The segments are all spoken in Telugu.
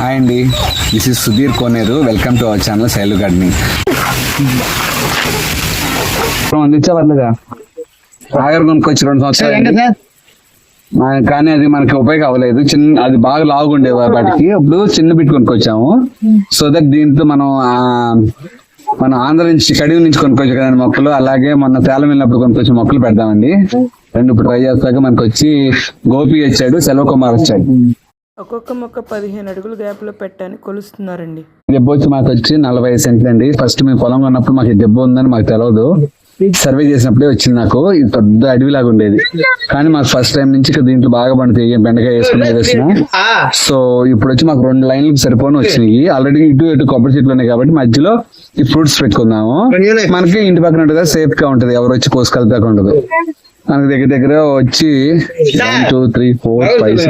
హాయ్ అండి. This is Sudheer Koneru. Welcome to our channel Sailu gardening అందించవర్లేదా ఆగర్ కొనుక్కొచ్చి రెండు సంవత్సరాలు కానీ అది మనకి ఉపయోగం అవ్వలేదు చిన్న అది బాగా లావుగుండే వాటికి. అప్పుడు చిన్న బిట్ కొనుక్కొచ్చాము. సో దట్ దీంతో మనం మనం ఆంధ్ర నుంచి కడిగి నుంచి కొనుక్కొచ్చు కదండి మొక్కలు. అలాగే మొన్న తేలం వెళ్ళినప్పుడు కొనుక్కొచ్చిన మొక్కలు పెడదామండి. రెండు ఇప్పుడు ట్రై చేస్తాక మనకు వచ్చి గోపి వచ్చాడు సెలవు కుమార్ వచ్చాడు ఒక్కొక్క మొక్క పదిహేను అడుగుల గ్యాప్లో పెట్టని కొలుస్తున్నారండి. దెబ్బ వచ్చి మాకు వచ్చి నలభై సెంట్లు అండి. ఫస్ట్ మేము పొలం ఉన్నప్పుడు మాకు దెబ్బ ఉందని మాకు తెలియదు సర్వే చేసినప్పుడే వచ్చింది నాకు. ఇది పెద్ద అడవిలాగా ఉండేది. కానీ మాకు ఫస్ట్ టైం నుంచి దీంట్లో బాగా పండుతాయి. బెండకాయ వేసుకుని వేసిన. సో ఇప్పుడు వచ్చి మాకు రెండు లైన్లు సరిపోని వచ్చినాయి. ఆల్రెడీ ఇటు ఇటు కొబ్బరి చెట్లు ఉన్నాయి కాబట్టి మధ్యలో ఈ ఫ్రూట్స్ పెట్టుకుందాము. మనకి ఇంటి పక్కన ఉంటుంది సేఫ్గా ఉంటది. ఎవరు వచ్చి కోసుకెళ్తాక ఉండదు. మనకి దగ్గర దగ్గర వచ్చి one two three four five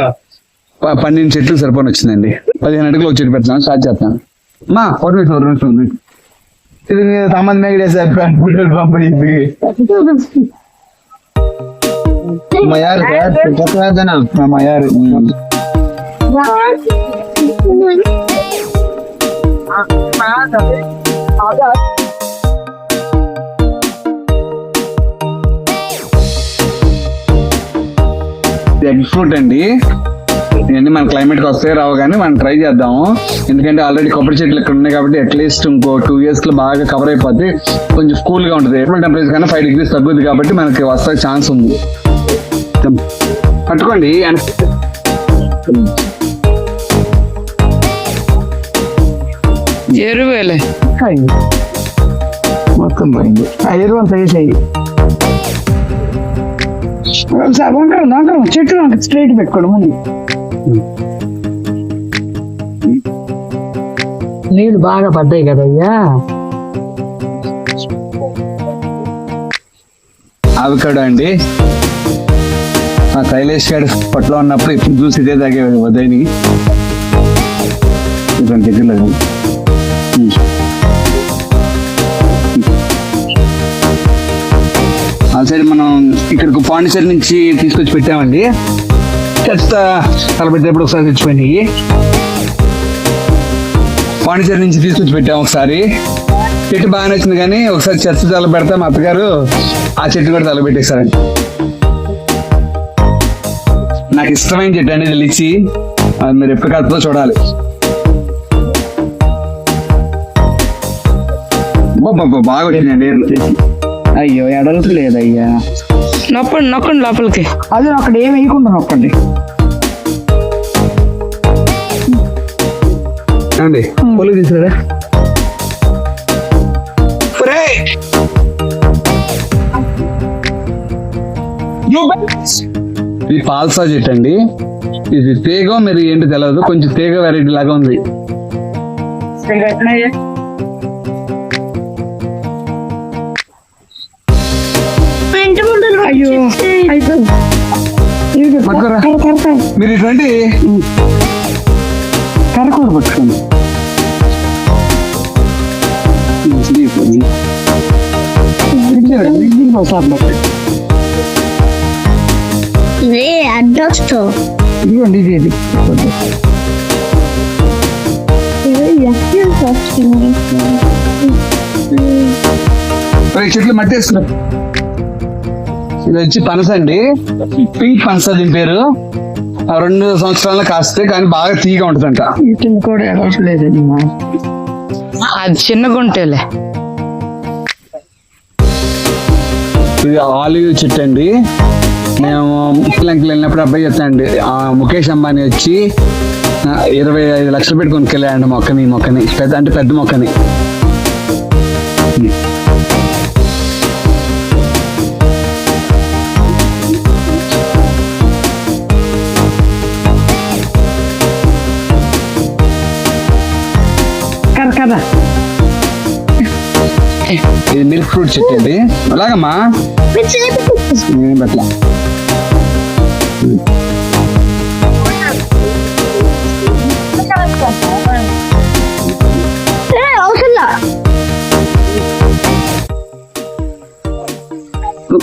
పన్నెండు చెట్లు సరిపోని వచ్చిందండి. పదిహేను అడుగులు ఒక చెట్టు పెడతాను స్టార్ట్ చేస్తాను. మా ఒక నిమిషం ఒక నిమిషం, ఒక నిమిషం. ఇది మీరు సంబంధం మేగడేసారు పంపిణీ మా యారు సార్, కొత్త రాజనా? మా యారు ఉమ్. ఎగ్ ఫ్రూట్ అండి ఇవన్నీ మన క్లైమేట్కి వస్తాయి రావు కానీ మనం ట్రై చేద్దాము. ఎందుకంటే ఆల్రెడీ కొబ్బరి చెట్లు ఇక్కడ ఉన్నాయి కాబట్టి అట్లీస్ట్ ఇంకో టూ ఇయర్స్లో బాగా కవర్ అయిపోతే కొంచెం కూల్గా ఉంటుంది. ఎప్పుడు టెంపరేచర్ కన్నా ఫైవ్ డిగ్రీస్ తగ్గుద్ది కాబట్టి మనకి వస్తే ఛాన్స్ ఉంది. పట్టుకోండి. ఎరువేలే. మొత్తం పోయింది. ఐదు వందలు వేసేయి. చెట్టు స్ట్రైట్ పెట్టుకోవడం ముందు. నీళ్ళు బాగా పడ్డాయి కదయ్యా. అవకాడో అండి. ఆ శైలేష్ గారి పట్లో ఉన్నప్పుడు ఇప్పుడు చూసి ఇదే తాగే ఉదయని. ఇటువంటి దగ్గరలో ఆ సైడ్ మనం ఇక్కడికి పాండిచేరి నుంచి తీసుకొచ్చి పెట్టామండి. తలపెట్టేప్పుడు ఒకసారి తెచ్చిపోయినాయి పాండిచేరి నుంచి తీసుకొచ్చి పెట్టాము ఒకసారి. చెట్టు బాగానే వచ్చింది కానీ ఒకసారి చెత్త తల పెడతా మా అత్తగారు. ఆ చెట్టు కూడా తలపెట్టేశారండి నాకు ఇష్టమైన చెట్టు అనేది ఇది అది మీరు ఎప్పుడు చూడాలి. బాగా వచ్చిందండి అయ్యో ఎడలు అయ్యా నొప్పండి నొక్కండి లోపలికి. అది అక్కడ ఏం వేయకుండా నొక్కండి అండి పొలు తీసుకురా ఇది పాల్సా చెట్టు అండి. ఇది తీగ మీరు ఏంటి తెలియదు కొంచెం తీగ వెరైటీ లాగా ఉంది. అయ్యో. అయిపోయింది పట్టుకోరా. మీరు ఇటువంటి కరకూర పట్టుకోండి. ఇదే ఇదిగోండి ఈ చెట్లు మట్టి ఇది వచ్చి పనస అండి. పింక్ పనస దీని పేరు. ఆ రెండు సంవత్సరాల కాస్తే కానీ బాగా తీగా ఉంటుందంట. కూడా అది చిన్న గుంటేలే. ఇది ఆలివ్ చెట్టు అండి. మేము శ్రీలంకకి వెళ్ళినప్పుడు అబ్బాయి చెప్తాండి ఆ ముఖేష్ అంబానీ వచ్చి ఇరవై ఐదు లక్షలు పెట్టి కొనుక్కెళ్ళాడు మొక్కని మొక్కని. పెద్ద అంటే పెద్ద మొక్కని. కర ఇది మిల్క్ ఫ్రూట్ చెట్టు అండి అలాగమ్మా నేను పెట్టలా?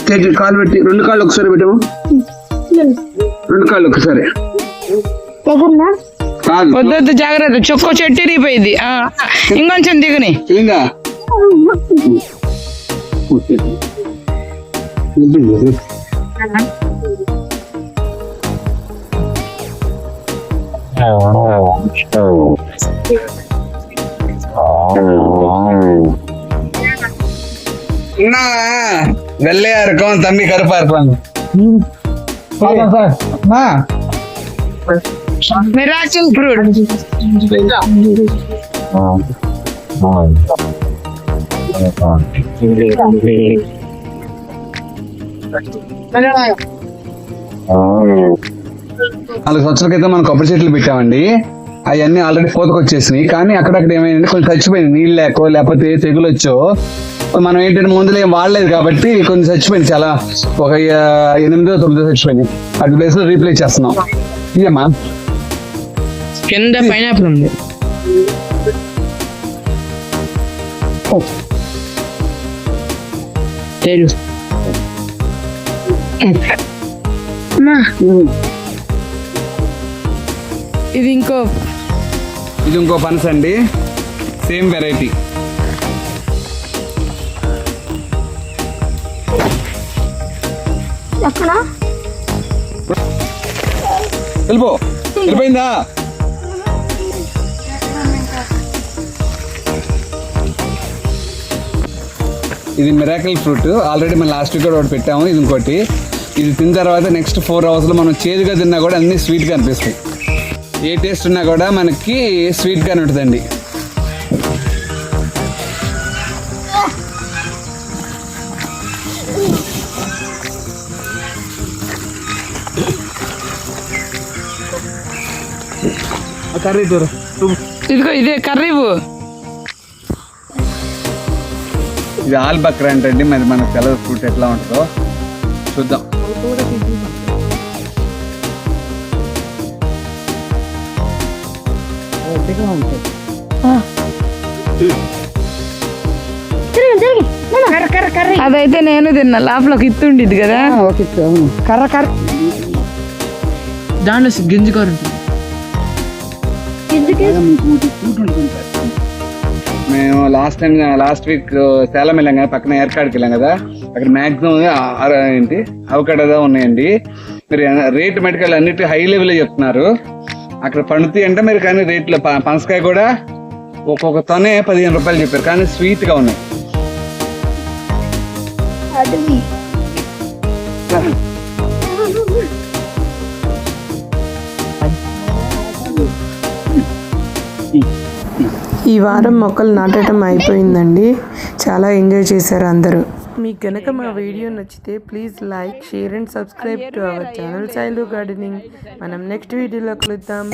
కేజీ కాలు పెట్టి రెండు కాళ్ళు ఒకసారి పెట్టాము. రెండు కాళ్ళు ఒకసారి. దగ్గర కాదు వద్దొద్దు జాగ్రత్త చొక్కో చెట్టు ఇరిగిపోయింది ఆ, ఇంకొంచెం దిగుని ఇంకా வெள்ளையா இருக்கும் தம்பி கருப்பா இருப்பாங்க మిరాకిల్ ఫ్రూట్ నాలుగు సంవత్సరాల క్రితం మనం కొబ్బరి చెట్లు పెట్టామండి. అవన్నీ ఆల్రెడీ పోతకొచ్చేసినాయి. కానీ అక్కడక్కడ ఏమైంది కొంచెం చచ్చిపోయింది. నీళ్ళు లేకో లేకపోతే తెగులు వచ్చో. మనం ఏంటంటే ముందులో ఏం వాడలేదు కాబట్టి కొంచెం చచ్చిపోయింది చాలా ఒక ఎనిమిదో తొమ్మిదో చచ్చిపోయింది అటు ప్లేస్లో రీప్లేస్ చేస్తున్నాం. ఇదేమా కింద పైనాపిల్ ఉంది. తెలుసు ఇది ఇంకో. ఇది ఇంకో పనస అండి. సేమ్ వెరైటీ ఎక్కడ? వెళ్ళిపో. వెళ్ళిపోయిందా? ఇది మిరాకిల్ ఫ్రూట్ ఆల్రెడీ మనం లాస్ట్ వీక్ కూడా ఒకటి పెట్టాము ఇది ఇంకోటి. ఇది తిన్న తర్వాత నెక్స్ట్ ఫోర్ అవర్స్లో మనం చేదుగా తిన్నా కూడా అన్ని స్వీట్గా అనిపిస్తాయి. ఏ టేస్ట్ ఉన్నా కూడా మనకి స్వీట్గానే ఉంటుందండి. కర్రీ దూర ఇదిగో ఇదే కర్రీ ఇది ఆల్ బక్రా అంటండి మరి మనకు తెలదు ఫ్రూట్ ఎట్లా ఉంటుందో చూద్దాం. అదైతే నేను తిన్నా. లోపల ఇత్తుండిద్ది కదా. కర్ర కర్ర. దాంట్లో గింజ కూర ఉంటుంది. మేము last time last week Salem వెళ్ళాం కదా పక్కన ఏర్కాడికి వెళ్ళాం కదా అక్కడ మాక్సిమం ఏంటి అవకడదా ఉన్నాయండి. మీరు రేట్ మెడికల్ అన్నిటి హై లెవెల్ చెప్తున్నారు. అక్కడ పండుతాయి అంటే మీరు కానీ రేట్లో పనసకాయ కూడా ఒక్కొక్క తొనే పదిహేను రూపాయలు చెప్పారు కానీ sweet గా ఉన్నాయి. ఈ వారం మొక్కలు నాటడం అయిపోయిందండి. చాలా ఎంజాయ్ చేశారు అందరూ. మీకు కనుక మా వీడియో నచ్చితే please like share and subscribe to our channel. Sailu gardening. మనం నెక్స్ట్ వీడియోలో కలుద్దాం.